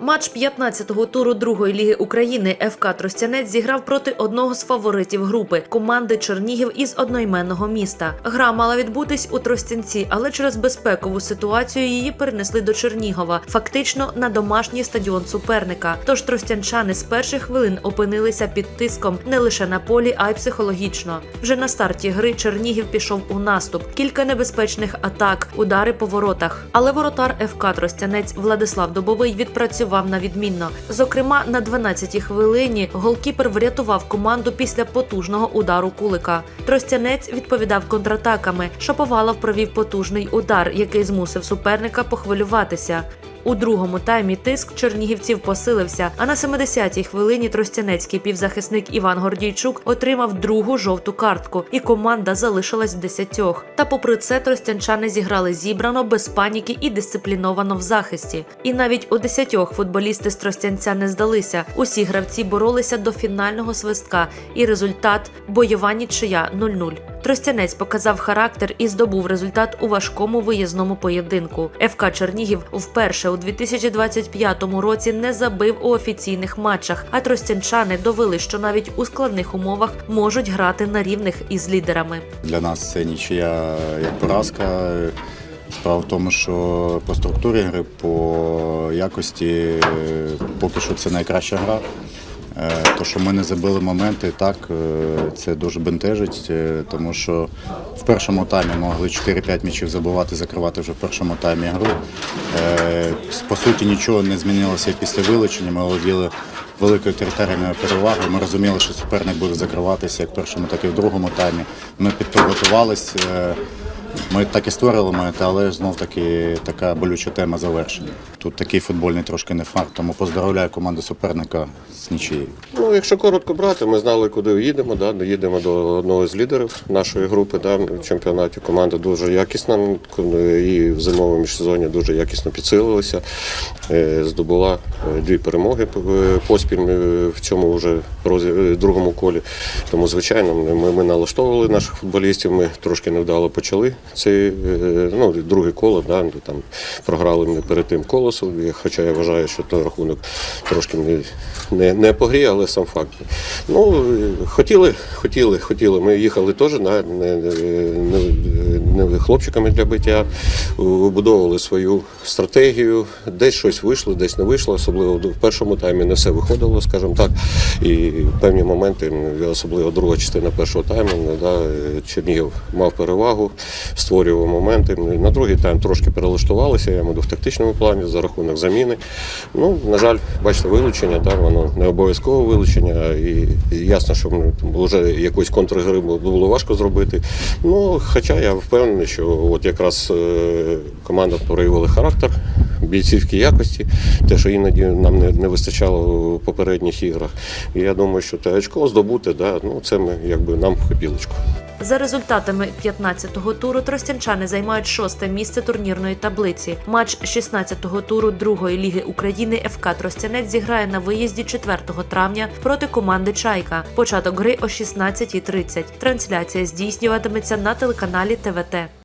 Матч 15-го туру другої ліги України ФК Тростянець зіграв проти одного з фаворитів групи команди Чернігів із одноіменного міста. Гра мала відбутись у Тростянці, але через безпекову ситуацію її перенесли до Чернігова, фактично на домашній стадіон суперника. Тож тростянчани з перших хвилин опинилися під тиском не лише на полі, а й психологічно. Вже на старті гри Чернігів пішов у наступ. Кілька небезпечних атак, удари по воротах. Але воротар ФК Тростянець Владислав Добовий відпрацював на відмінно. Зокрема, на 12-й хвилині голкіпер врятував команду після потужного удару кулика. Тростянець відповідав контратаками. Шаповалов провів потужний удар, який змусив суперника похвилюватися. У другому таймі тиск чернігівців посилився. А на 70-й хвилині тростянецький півзахисник Іван Гордійчук отримав другу жовту картку, і команда залишилась в десятьох. Та попри це тростянчани зіграли зібрано, без паніки і дисципліновано в захисті. І навіть у десятьох футболісти з Тростянця не здалися. Усі гравці боролися до фінального свистка, і результат бойова нічия 0-0. Тростянець показав характер і здобув результат у важкому виїзному поєдинку. ФК Чернігів вперше у 2025 році не забив у офіційних матчах, а тростянчани довели, що навіть у складних умовах можуть грати на рівних із лідерами. Для нас це нічия як поразка. Справа в тому, що по структурі гри, по якості, поки що це найкраща гра. Е, То, що ми не забили моменти, так, е, це дуже бентежить, е, тому що в першому таймі могли 4-5 м'ячів забивати, закривати вже в першому таймі гру. По суті, нічого не змінилося після вилучення. Ми володіли великою територіальною перевагою. Ми розуміли, що суперник буде закриватися як в першому, так і в другому таймі. Ми підготувалися. Ми так і створили моменти, але знов таки така болюча тема завершення. Тут такий футбольний трошки не факт, тому поздравляю команду суперника з нічиєю. Ну, якщо коротко брати, ми знали, куди їдемо. Да? Їдемо до одного з лідерів нашої групи да? в чемпіонаті. Команда дуже якісна і в зимовому міжсезоні дуже якісно підсилилася. Е, Здобула е, дві перемоги е, поспіль в цьому вже другому колі. Тому, звичайно, ми, ми налаштовували наших футболістів. Ми трошки невдало почали цей е, ну, друге коло. Да? Там програли ми перед тим колосом. Хоча я вважаю, що той рахунок трошки не, не, не погріє, але сам факт. Ну, е, хотіли, хотіли, хотіли. Ми їхали теж на, не, не, не хлопчиками для биття, вибудовували свою стратегію. Десь щось вийшло, десь не вийшло. Особливо в першому таймі не все виходило, скажімо так. І певні моменти, особливо друга частина першого тайму, да, Чернігів мав перевагу, створював моменти. На другий тайм трошки перелаштувалися, я маю в тактичному плані за рахунок заміни. Ну, на жаль, бачите, вилучення, да, воно не обов'язкове вилучення, і ясно, що ну, вже якоїсь контргри було важко зробити. Ну, хоча я впевнений, що от якраз е, команда проявила характер, бійцівські якості, те, що іноді нам не, не вистачало в попередніх іграх. І я думаю, що те очко здобути, да, ну, це ми якби нам в копілочку. За результатами 15-го туру тростянчани займають шосте місце турнірної таблиці. Матч 16-го туру другої ліги України ФК Тростянець зіграє на виїзді 4 травня проти команди Чайка. Початок гри о 16.30. Трансляція здійснюватиметься на телеканалі ТВТ.